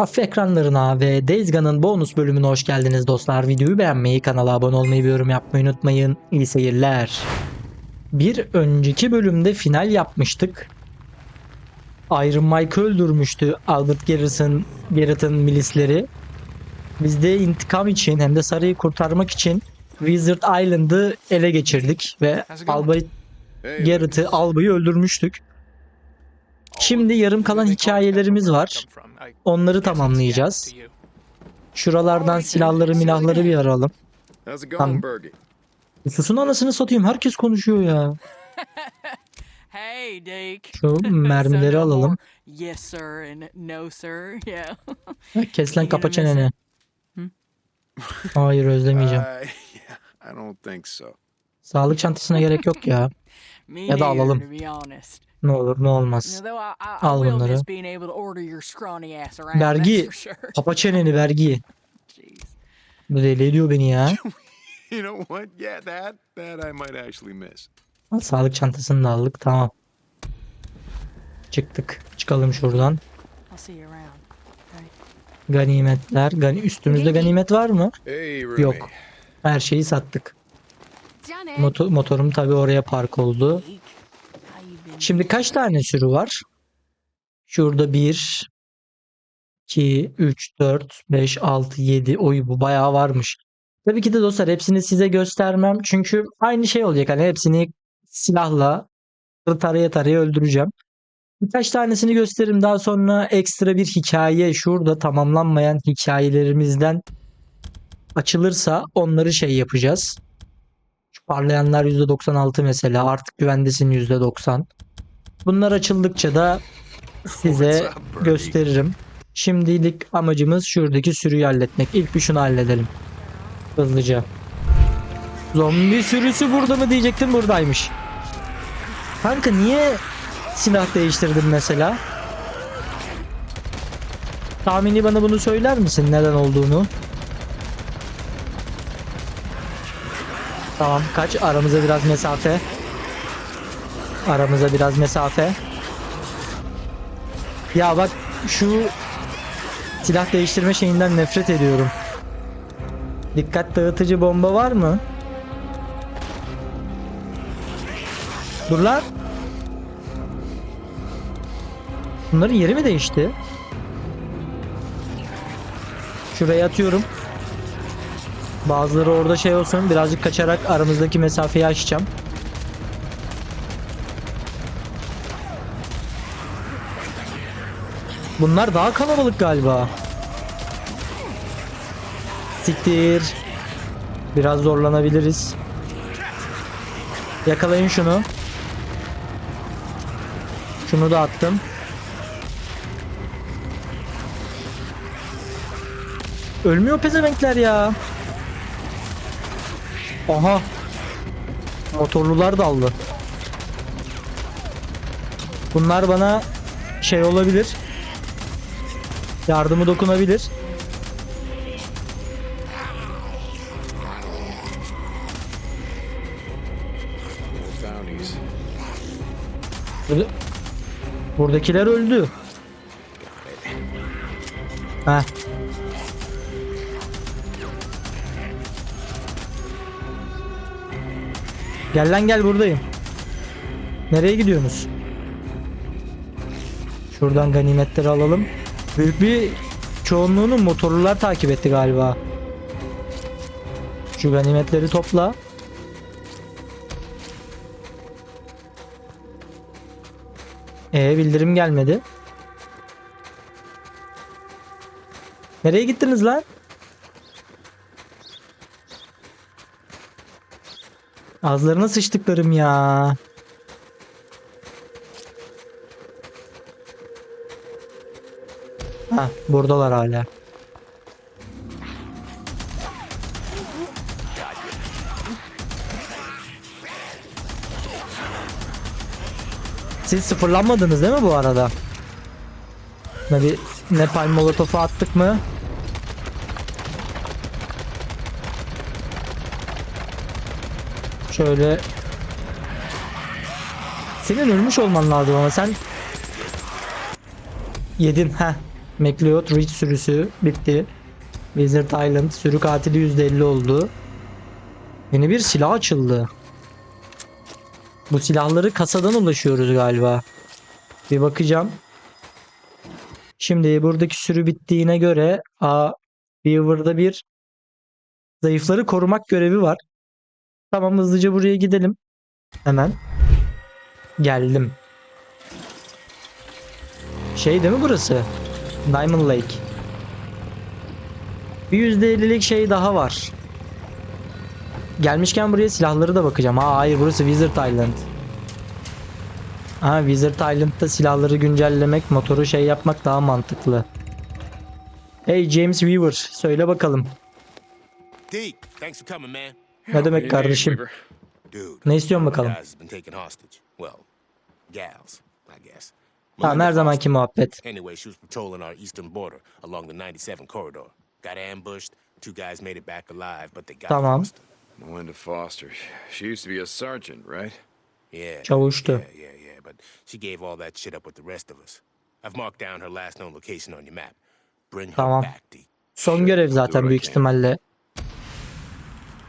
Kafe ekranlarına ve Days Gone'ın bonus bölümüne hoş geldiniz dostlar. Videoyu beğenmeyi, kanala abone olmayı ve yorum yapmayı unutmayın. İyi seyirler. Bir önceki bölümde final yapmıştık. Iron Mike öldürmüştü Albert Garrett'ın Garrett'ın milisleri. Biz de intikam için hem de Sarı'yı kurtarmak için Wizard Island'ı ele geçirdik ve Albert Garrett'ı, Alba'yı öldürmüştük. Şimdi yarım kalan hikayelerimiz var. Onları tamamlayacağız. Şuralardan silahları milahları bir aralım. Tamam. Susun anasını satayım. Herkes konuşuyor ya. Şu mermileri alalım. more Yes, sir, and no, sir. Yeah. Kes lan kapa çeneni. Hayır özlemeyeceğim. Yeah, I don't think so. Sağlık çantasına gerek yok ya. Ya da alalım. Ne olur ne olmaz. Al bunları. Vergi. Kapa çeneni vergi. Bu deli ediyor beni ya. Sağlık çantasını da aldık tamam. Çıktık. Çıkalım şuradan. Ganimetler. Gani üstümüzde ganimet var mı? Yok. Her şeyi sattık. Motor, motorum tabii oraya park oldu. Şimdi kaç tane sürü var? Şurada 1, 2, 3, 4, 5, 6, 7. Oy bu bayağı varmış. Tabii ki de dostlar hepsini size göstermem. Çünkü aynı şey olacak. Hani hepsini silahla taraya taraya öldüreceğim. Birkaç tanesini gösteririm. Daha sonra ekstra bir hikaye şurada tamamlanmayan hikayelerimizden açılırsa onları şey yapacağız. Şu parlayanlar %96 mesela artık güvendesin %90. Bunlar açıldıkça da size gösteririm. Şimdilik amacımız şuradaki sürüyü halletmek. İlk bir şunu halledelim. Hızlıca. Zombi sürüsü burada mı diyecektim buradaymış. Kanka niye silah değiştirdin mesela? Tahmini bana bunu söyler misin neden olduğunu? Tamam kaç aramıza biraz mesafe. Aramıza biraz mesafe. Ya bak şu silah değiştirme şeyinden nefret ediyorum. Dikkat dağıtıcı bomba var mı? Dur lan. Bunların yeri mi değişti? Şuraya atıyorum. Bazıları orada şey olsun birazcık kaçarak aramızdaki mesafeyi aşacağım. Bunlar daha kalabalık galiba. Siktir. Biraz zorlanabiliriz. Yakalayın şunu. Şunu da attım. Ölmüyor pezevenkler ya. Aha. Motorlular daldı. Bunlar bana şey olabilir. Yardımı dokunabilir. Buradakiler öldü. Heh. Gel lan gel buradayım. Nereye gidiyorsunuz? Şuradan ganimetleri alalım. Büyük bir çoğunluğunu motorlular takip etti galiba. Şu ganimetleri topla. Ee bildirim gelmedi. Nereye gittiniz lan? Ağızlarına sıçtıklarım ya. Ha, buradalar hala. Siz sıfırlanmadınız değil mi bu arada? Ne bir Nepal molotofu attık mı? Şöyle Senin ölmüş olman lazım ama sen Yedin ha. McLeod Ridge sürüsü bitti. Wizard Island sürü katili %50 oldu. Yeni bir silah açıldı. Bu silahları kasadan ulaşıyoruz galiba. Bir bakacağım. Şimdi buradaki sürü bittiğine göre a Beaver'da bir zayıfları korumak görevi var. Tamam hızlıca buraya gidelim. Hemen. Geldim. Şey değil mi burası? Diamond Lake. Bir %50'lik şey daha var. Gelmişken buraya silahları da bakacağım. Aa hayır burası Wizard Island. Ha Wizard Island'da silahları güncellemek, motoru şey yapmak daha mantıklı. Hey James Weaver, söyle bakalım. Deke, thanks for coming, man. Ne demek kardeşim? Ne istiyorsun bakalım? Tamam her zamanki muhabbet. Anyway, she was patrolling our eastern border along the 97 corridor. Got ambushed. Two guys made it back alive, but they got Tamam. Foster. Melinda Foster. She used to be a sergeant, right? Yeah. Çavuştu. Yeah, yeah, yeah. But she gave all that shit up with the rest of us. I've marked down her last known location on your map. Bring her Tamam. back, Deke. Son görev zaten büyük ihtimalle.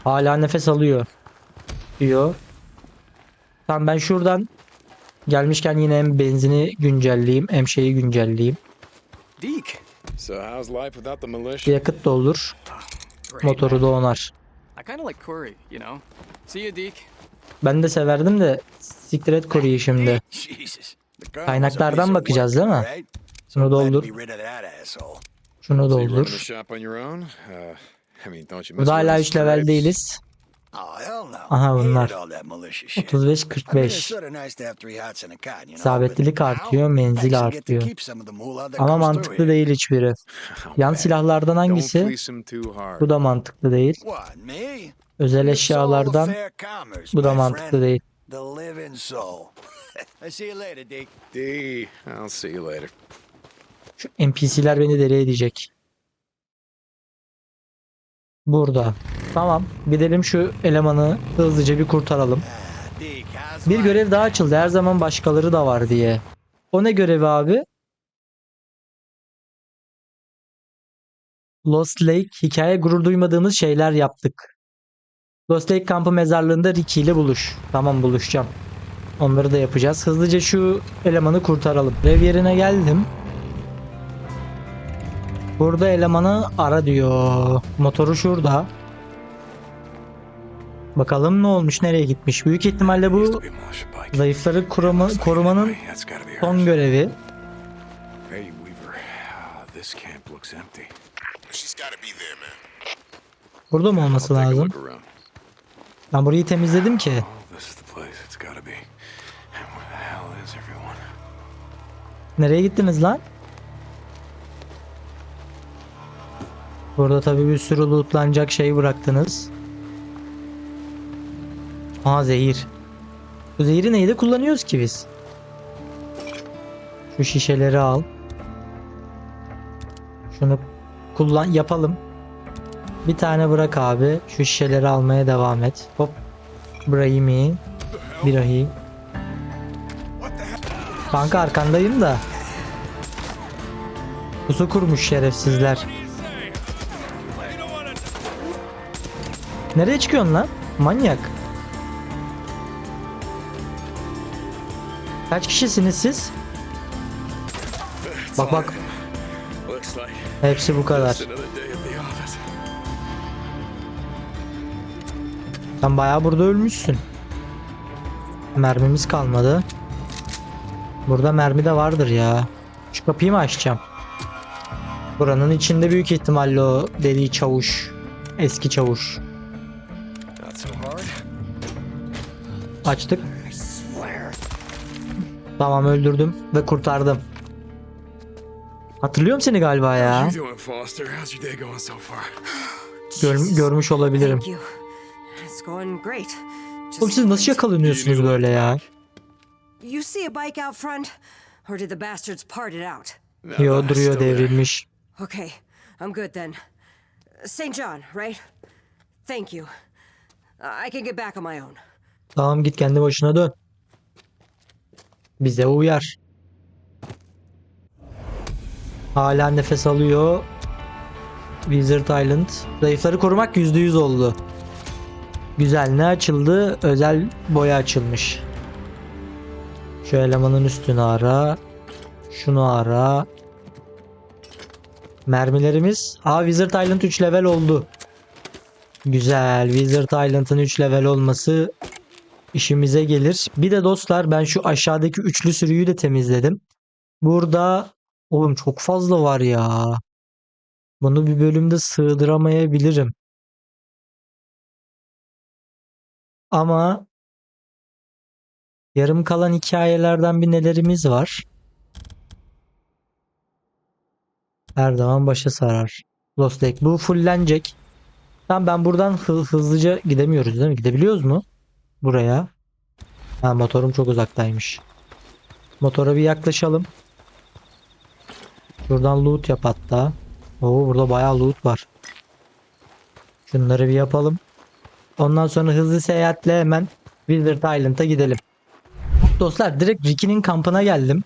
Hala nefes alıyor. Diyor. Tamam ben şuradan gelmişken yine hem benzini güncelleyeyim hem şeyi güncelleyeyim. Deke. So how's life without the Bir militia? yakıt doldur. Great, Motoru da onar. I kind of like Corey, you know. See you, Deke. Ben de severdim de siktir et Kore'yi şimdi. Kaynaklardan bakacağız değil mi? Şunu doldur. Şunu doldur. Uh, Burada hala with 3 level değiliz. Oh. Aha, bunlar. all that militia shit. 35 I mean, it's 45. sort of nice to have three hots and a cot, you know, İsabetlilik but artıyor, menzil artıyor. Ama mantıklı değil hiçbiri. Yan silahlardan hangisi? Bu da mantıklı değil. Özel eşyalardan bu da mantıklı değil. The living soul. I see you later, Deke. D, I'll see you later. Şu NPC'ler beni deli edecek. Burada. Tamam. Gidelim şu elemanı hızlıca bir kurtaralım. Bir görev daha açıldı. Her zaman başkaları da var diye. O ne görevi abi? Lost Lake hikaye gurur duymadığımız şeyler yaptık. Lost Lake kampı mezarlığında Ricky ile buluş. Tamam buluşacağım. Onları da yapacağız. Hızlıca şu elemanı kurtaralım. Rev yerine geldim. Burada elemanı ara diyor. Motoru şurada. Bakalım ne olmuş, nereye gitmiş. Büyük ihtimalle bu zayıfları koruma, korumanın son görevi. Hey, Weaver. This camp looks empty. She's got to be there, man. Burada mı olması lazım? Ben burayı temizledim ki. Oh, this is Burada tabii bir sürü lootlanacak şey bıraktınız. Aa zehir. Bu zehiri neyde kullanıyoruz ki biz? Şu şişeleri al. Şunu kullan yapalım. Bir tane bırak abi. Şu şişeleri almaya devam et. Hop. Brahimi. Birahi. Kanka arkandayım da. Pusu kurmuş şerefsizler. Nereye çıkıyorsun lan? Manyak. Kaç kişisiniz siz? Bak bak. Hepsi bu kadar. Sen bayağı burada ölmüşsün. Mermimiz kalmadı. Burada mermi de vardır ya. Şu kapıyı mı açacağım? Buranın içinde büyük ihtimalle o deli çavuş. Eski çavuş. Açtık. Tamam öldürdüm ve kurtardım. Hatırlıyorum seni galiba ya. Gör- görmüş olabilirim. Oğlum siz nasıl yakalanıyorsunuz böyle ya? Yo duruyor devrilmiş. Okay, I'm good then. St. John, right? Thank you. I can get back on my own. Tamam git kendi başına dön. Bize uyar. Hala nefes alıyor. Wizard Island. Zayıfları korumak %100 oldu. Güzel. Ne açıldı? Özel boya açılmış. Şu elemanın üstünü ara. Şunu ara. Mermilerimiz. Aa Wizard Island 3 level oldu. Güzel. Wizard Island'ın 3 level olması işimize gelir. Bir de dostlar ben şu aşağıdaki üçlü sürüyü de temizledim. Burada oğlum çok fazla var ya. Bunu bir bölümde sığdıramayabilirim. Ama yarım kalan hikayelerden bir nelerimiz var. Her zaman başa sarar. Lost Lake. Bu fullenecek. Tamam ben buradan hı- hızlıca gidemiyoruz değil mi? Gidebiliyoruz mu? Buraya. Ha motorum çok uzaktaymış. Motora bir yaklaşalım. Şuradan loot yap hatta. Oo burada bayağı loot var. Şunları bir yapalım. Ondan sonra hızlı seyahatle hemen Wizard Island'a gidelim. Dostlar direkt Ricky'nin kampına geldim.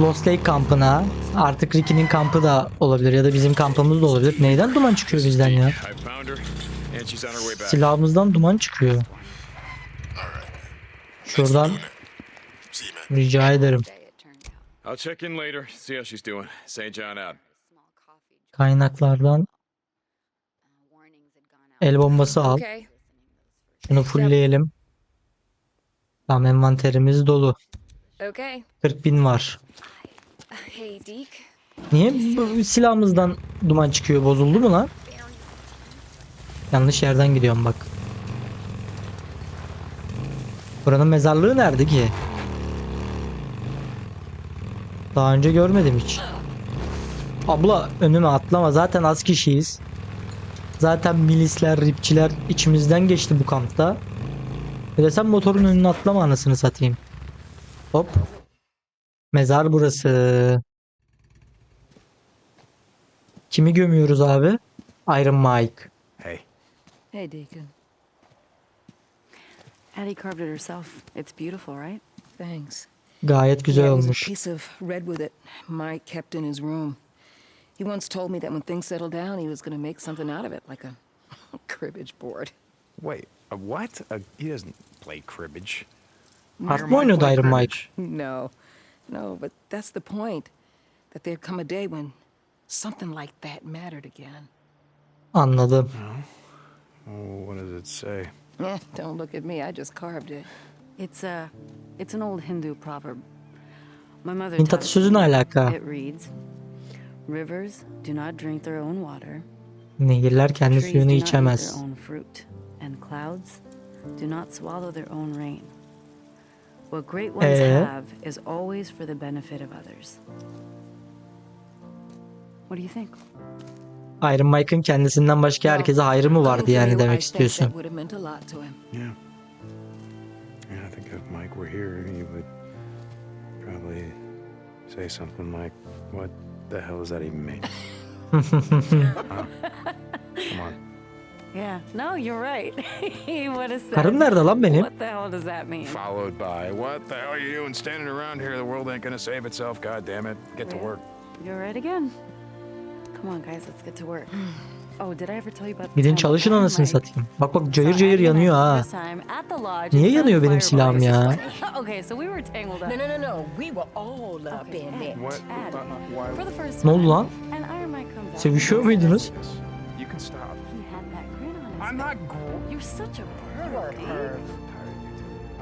Lost Lake kampına. Artık Ricky'nin kampı da olabilir ya da bizim kampımız da olabilir. Neyden duman çıkıyor bizden ya? Silahımızdan duman çıkıyor. Şuradan rica ederim. I'll check in later, see how she's doing. St. John out. Kaynaklardan el bombası al. Şunu fullleyelim. Tamam envanterimiz dolu. Okay. 40 bin var. Niye silahımızdan duman çıkıyor? Bozuldu mu lan? Yanlış yerden gidiyorum bak. Buranın mezarlığı nerede ki? Daha önce görmedim hiç. Abla önüme atlama zaten az kişiyiz. Zaten milisler, ripçiler içimizden geçti bu kampta. De sen motorun önüne atlama anasını satayım. Hop. Mezar burası. Kimi gömüyoruz abi? Iron Mike. Hey. Hey, Deacon. Addie carved it herself. It's beautiful, right? Thanks. Gayet güzel yeah, it was olmuş. a piece of redwood that Mike kept in his room. He once told me that when things settled down, he was going to make something out of it, like a cribbage board. Wait, a what? A, he doesn't play cribbage. Harp mı oynuyordu Iron Mike? No, no, but that's the point. That there'd come a day when something like that mattered again. Anladım. What does it say? Eh, don't look at me. I just carved it. It's a, it's an old Hindu proverb. My mother Hint taught it to me. Uh, it reads, "Rivers do not drink their own water. Nehirler kendi Trees do suyunu not eat içemez. their own fruit, and clouds do not swallow their own rain. What great ones Ee? have is always for the benefit of others." What do you think? Iron Mike'ın kendisinden başka herkese hayrı mı vardı yani demek istiyorsun. That would have meant a lot to him. Yeah. Yeah, I think if Mike were here, he would probably say something like, What the hell does that even mean? Huh? Come on. Yeah, no, you're right. he would have said. Karım nerede lan benim? What the hell does that mean? Followed by, What the hell are you doing standing around here? The world ain't gonna save itself, god damn it. Get to work. You're right again. Come on, guys, let's get to work. Oh, did I ever tell you about the Gidin time çalışın anasını satayım. Bak bak cayır cayır yanıyor ha. Niye yanıyor benim silahım ya? Ne oldu lan? Sevişiyor muydunuz?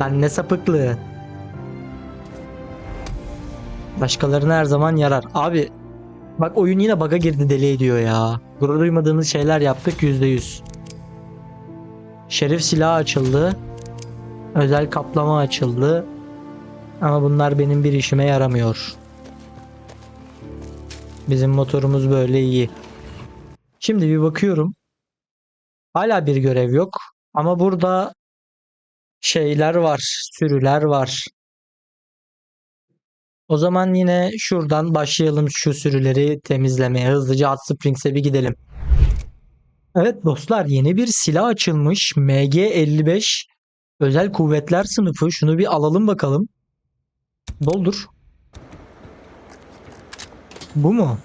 Lan ne sapıklığı. Başkalarına her zaman yarar. Abi bak oyun yine bug'a girdi deli ediyor ya. Gurur duymadığımız şeyler yaptık %100. Şerif silahı açıldı. Özel kaplama açıldı. Ama bunlar benim bir işime yaramıyor. Bizim motorumuz böyle iyi. Şimdi bir bakıyorum. Hala bir görev yok. Ama burada şeyler var, sürüler var. O zaman yine şuradan başlayalım şu sürüleri temizlemeye. Hızlıca Hot Springs'e bir gidelim. Evet dostlar yeni bir silah açılmış. MG55 Özel Kuvvetler sınıfı. Şunu bir alalım bakalım. Doldur. Bu mu?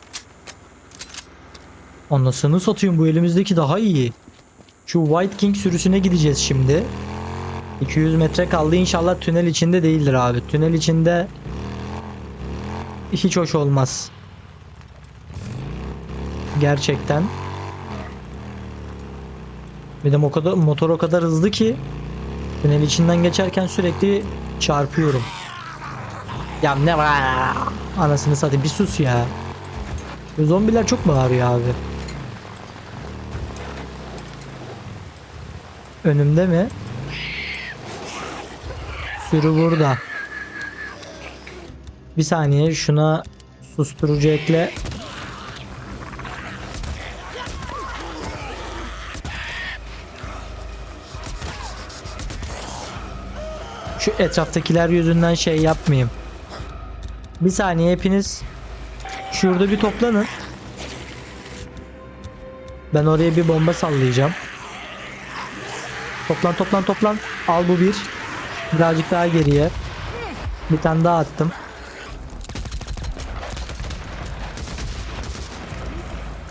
Anasını satayım bu elimizdeki daha iyi. Şu White King sürüsüne gideceğiz şimdi. 200 metre kaldı inşallah tünel içinde değildir abi. Tünel içinde hiç hoş olmaz. Gerçekten. Bir de kadar, motor o kadar hızlı ki tünel içinden geçerken sürekli çarpıyorum. Ya ne var? Anasını satayım bir sus ya. Bu zombiler çok bağırıyor abi. Önümde mi? Sürü burada. Bir saniye şuna susturucu ekle. Şu etraftakiler yüzünden şey yapmayayım. Bir saniye hepiniz şurada bir toplanın. Ben oraya bir bomba sallayacağım. Toplan toplan toplan. Al bu bir. Birazcık daha geriye. Bir tane daha attım.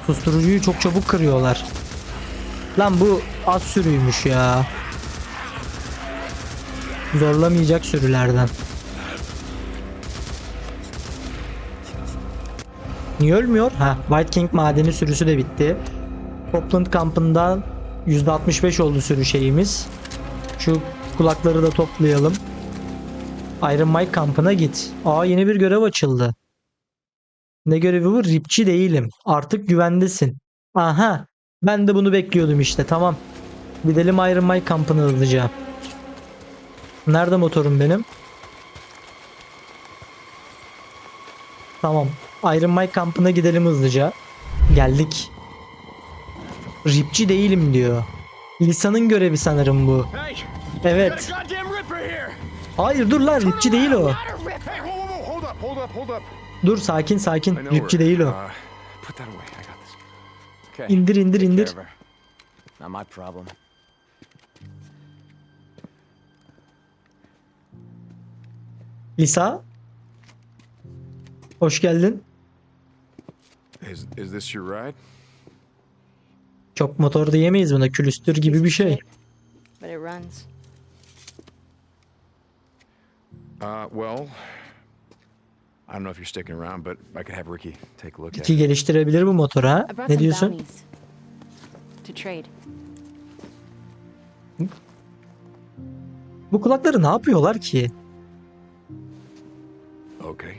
Susturucuyu çok çabuk kırıyorlar. Lan bu az sürüymüş ya. Zorlamayacak sürülerden. Niye ölmüyor? Ha, White King madeni sürüsü de bitti. Copland kampından %65 oldu sürü şeyimiz. Şu kulakları da toplayalım. Iron Mike kampına git. Aa yeni bir görev açıldı. Ne görevi bu? Ripçi değilim. Artık güvendesin. Aha. Ben de bunu bekliyordum işte. Tamam. Gidelim Iron Mike kampına hızlıca. Nerede motorum benim? Tamam. Iron Mike kampına gidelim hızlıca. Geldik. Ripçi değilim diyor. Lisa'nın görevi sanırım bu. Evet. Hayır dur lan ripçi değil o. Dur sakin sakin. Her. değil o. Uh. İndir indir indir. Lisa. Hoş geldin. Is is this your ride? Çok motor diyemeyiz buna. Külüstür gibi bir şey. But it runs. Uh, well, I don't know if you're sticking around, but I could have Ricky take a look at Ricky it. geliştirebilir bu motoru ha. I brought Ne some diyorsun? bounties to trade. Bu kulakları ne yapıyorlar ki? Okay.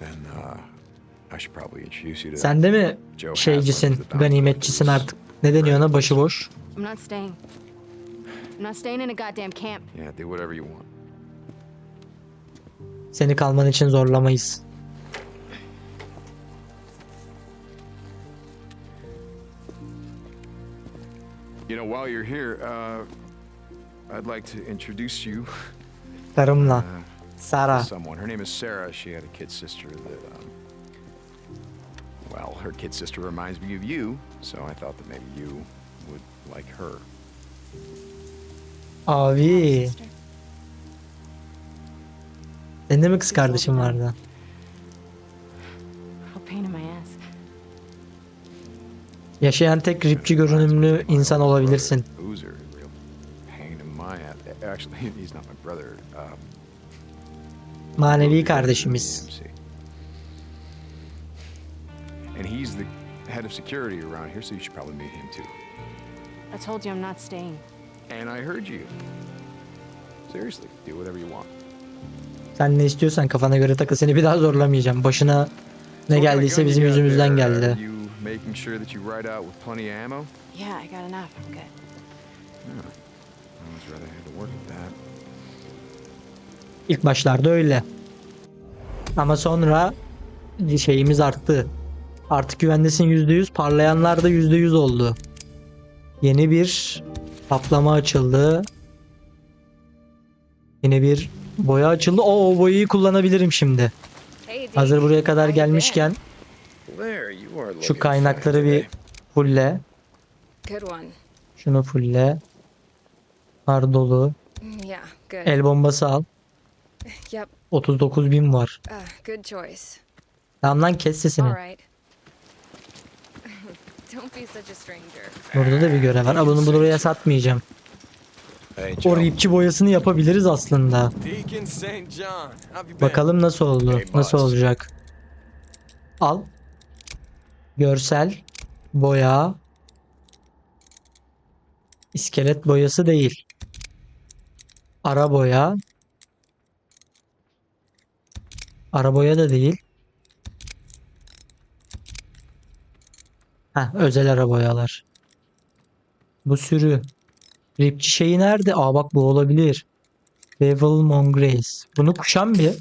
Then uh, I should probably introduce you to Sen de mi Joe şeycisin, the bounty ganimetçisin artık? Ne deniyor ona başıboş? I'm not staying. I'm not staying in a goddamn camp. Yeah, do whatever you want. Seni kalman için zorlamayız. You know, while you're here, uh, I'd like to introduce you Karımla. uh, Sara. someone. Her name is Sarah. She had a kid sister that, um, well, her kid sister reminds me of you, so I thought that maybe you would like her. Abi. Senin de mi kız kardeşin vardı? Yaşayan tek ripçi görünümlü insan olabilirsin. Um, Manevi kardeşimiz. And he's the head of security around here, so you should probably meet him too. I told you I'm not staying. And I heard you. Seriously, do whatever you want. Sen ne istiyorsan kafana göre takıl. Seni bir daha zorlamayacağım. Başına ne geldiyse bizim yüzümüzden geldi. Are you making sure that you ride out with plenty of ammo? Yeah, I got enough. I'm good. I always rather had to work at that. İlk başlarda öyle. Ama sonra şeyimiz arttı. Artık güvendesin %100, parlayanlar da %100 oldu. Yeni bir kaplama açıldı. Yine bir boya açıldı. Oo, o boyayı kullanabilirim şimdi. Hazır buraya kadar gelmişken şu kaynakları bir fulle. Şunu fulle. Var dolu. Mm. El bombası al. Yep. 39 bin var. Good choice. Tamam lan kes sesini. All right. Don't be such a stranger. Burada da bir görev var. Ama bunu buraya satmayacağım. Hey, O ripçi boyasını yapabiliriz aslında. Bakalım nasıl oldu. Nasıl olacak. Al. Görsel. Boya. İskelet boyası değil. Ara boya. Ara boya da değil. Heh, özel ara boyalar. Bu sürü. Ripçi şeyi nerede? Aa bak bu olabilir. Devil Mongrace. Bunu kuşan bir.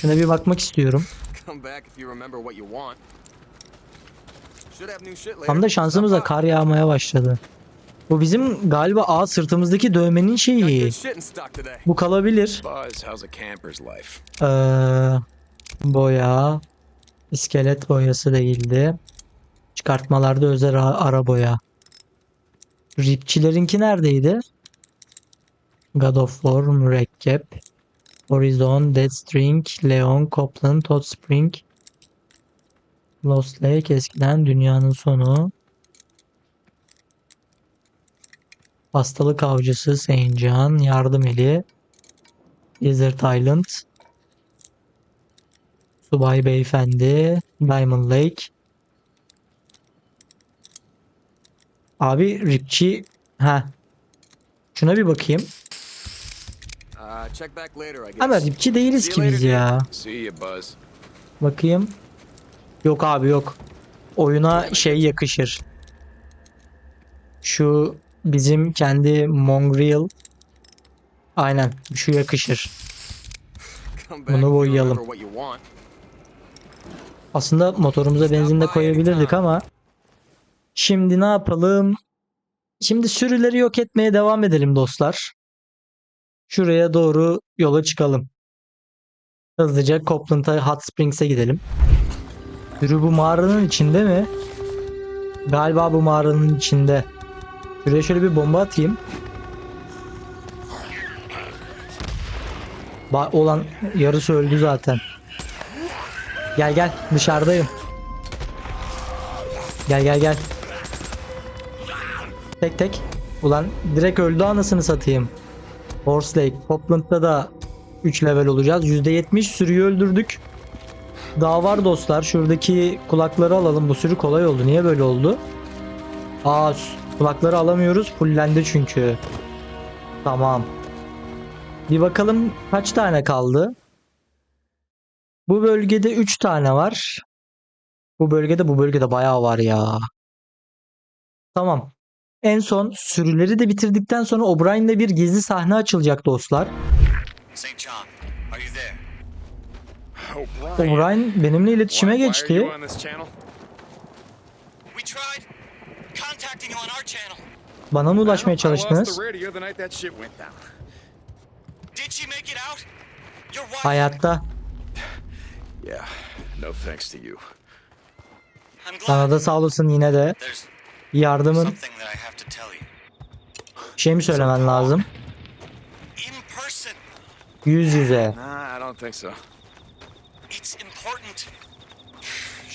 Şuna bir bakmak istiyorum. Tam da up. kar yağmaya başladı. Bu bizim galiba A sırtımızdaki dövmenin şeyi. Bu kalabilir. Ee, boya. iskelet boyası değildi. Çıkartmalarda özel ara boya. Ripçilerinki neredeydi? God of War, Mürekkep, Horizon, Deathstring, Leon, Copland, Hot Spring, Lost Lake, eskiden dünyanın sonu. Hastalık avcısı, John, yardım eli, Desert Island, Subay Beyefendi, Diamond Lake. Abi Ripçi ha. Şuna bir bakayım. Uh. Ama Ripçi değiliz ki biz ya. Bakayım. Yok abi yok. Oyuna şey yakışır. Şu bizim kendi Mongrel. Aynen şu yakışır. Bunu boyayalım. Aslında motorumuza benzin de koyabilirdik ama şimdi ne yapalım? Şimdi sürüleri yok etmeye devam edelim dostlar. Şuraya doğru yola çıkalım. Hızlıca Copland'a Hot Springs'e gidelim. Sürü bu mağaranın içinde mi? Galiba bu mağaranın içinde. Şuraya şöyle bir bomba atayım. Ba olan yarısı öldü zaten. Gel gel dışarıdayım. Gel gel gel. Tek tek. Ulan direkt öldü anasını satayım. Horse Lake. Copland'da da 3 level olacağız. %70 sürüyü öldürdük. Daha var dostlar. Şuradaki kulakları alalım. Bu sürü kolay oldu. Niye böyle oldu? Aa kulakları alamıyoruz. Fullendi çünkü. Tamam. Bir bakalım kaç tane kaldı? Bu bölgede 3 tane var. Bu bölgede bu bölgede bayağı var ya. Tamam. En son sürüleri de bitirdikten sonra O'Brien'le bir gizli sahne açılacak dostlar. St. John, are you there? O'Brien benimle iletişime geçti. Bana mı ulaşmaya çalıştınız? Hayatta. Yeah, no thanks to you. I'm glad. Sana da sağ olasın yine de. Yardımın şey mi söylemen lazım? Yüz yüze.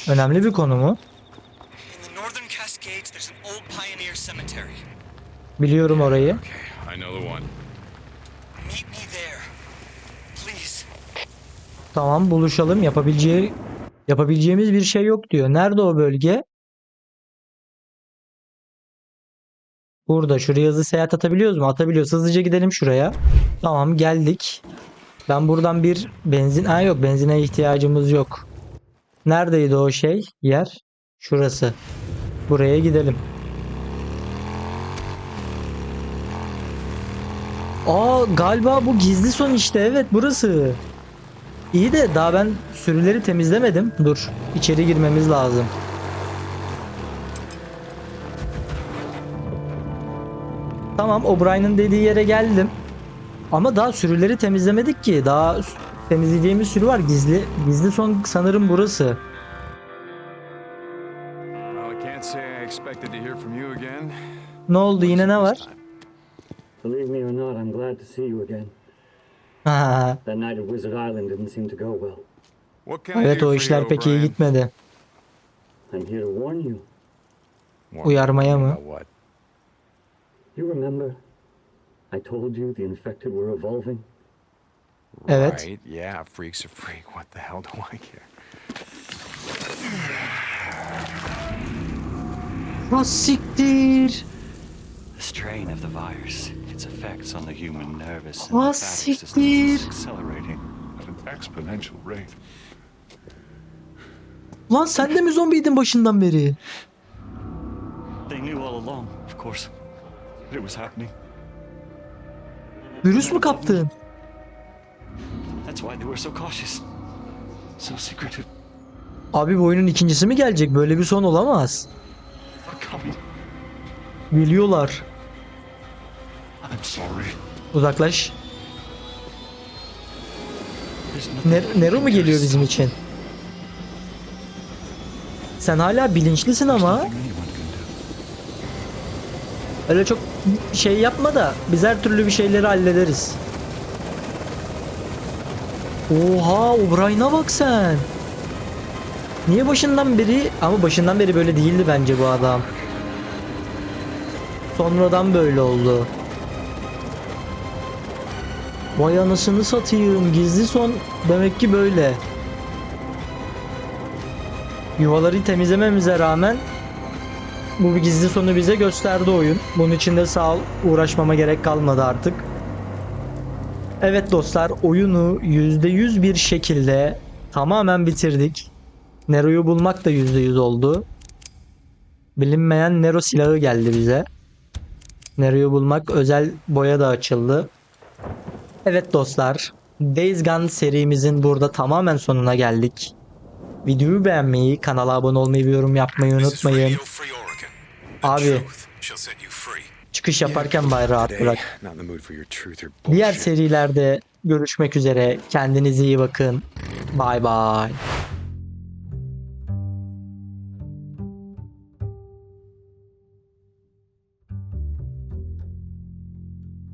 Önemli bir konu mu? Biliyorum orayı. Tamam buluşalım. Yapabileceği yapabileceğimiz bir şey yok diyor. Nerede o bölge? Burada. Şuraya hızlı seyahat atabiliyoruz mu? Atabiliyoruz. Hızlıca gidelim şuraya. Tamam geldik. Ben buradan bir benzin... Aa yok benzine ihtiyacımız yok. Neredeydi o şey? Yer. Şurası. Buraya gidelim. Aa galiba bu gizli son işte. Evet burası. İyi de daha ben sürüleri temizlemedim. Dur. içeri girmemiz lazım. Tamam O'Brien'in dediği yere geldim. Ama daha sürüleri temizlemedik ki. Daha temizleyeceğimiz sürü var. Gizli gizli son sanırım burası. Well, I can't say I expected to hear from you again. Ne oldu yine ne var? Believe me or not, I'm glad to see you again. Ha, That night at Wizard Island didn't seem to go well. What can I Evet o işler pek iyi gitmedi. Uyarmaya mı? You remember? I told you the infected were evolving. Evet. Right, yeah, freak's a freak. What the hell do I care? Siktir. The strain of the virus, its effects on the human nervous and lymphatic systems is accelerating. at an exponential rate. Lan sen de mi zombiydin başından beri? They knew all along, of course, it was happening. Virüs mü kaptın? That's why they were so cautious, so secretive. Abi bu oyunun ikincisi mi gelecek? Böyle bir son olamaz. Sorry. Uzaklaş. There's nothing Ne- we Nero mu geliyor bizim için? Sen hala bilinçlisin ama öyle çok şey yapma da biz her türlü bir şeyleri hallederiz. Oha O'Brien'a bak sen. Niye başından beri ama başından beri böyle değildi bence bu adam. Sonradan böyle oldu. Vay anasını satayım. Gizli son demek ki böyle. Yuvaları temizlememize rağmen bu bir gizli sonu bize gösterdi oyun. Bunun için de sağ ol uğraşmama gerek kalmadı artık. Evet dostlar oyunu %100 bir şekilde tamamen bitirdik. Nero'yu bulmak da %100 oldu. Bilinmeyen Nero silahı geldi bize. Nero'yu bulmak özel boya da açıldı. Evet dostlar, Days Gone serimizin burada tamamen sonuna geldik. Videoyu beğenmeyi, kanala abone olmayı ve yorum yapmayı unutmayın. Abi çıkış yaparken bay rahat bırak. Diğer serilerde görüşmek üzere. Kendinize iyi bakın. Bay bay.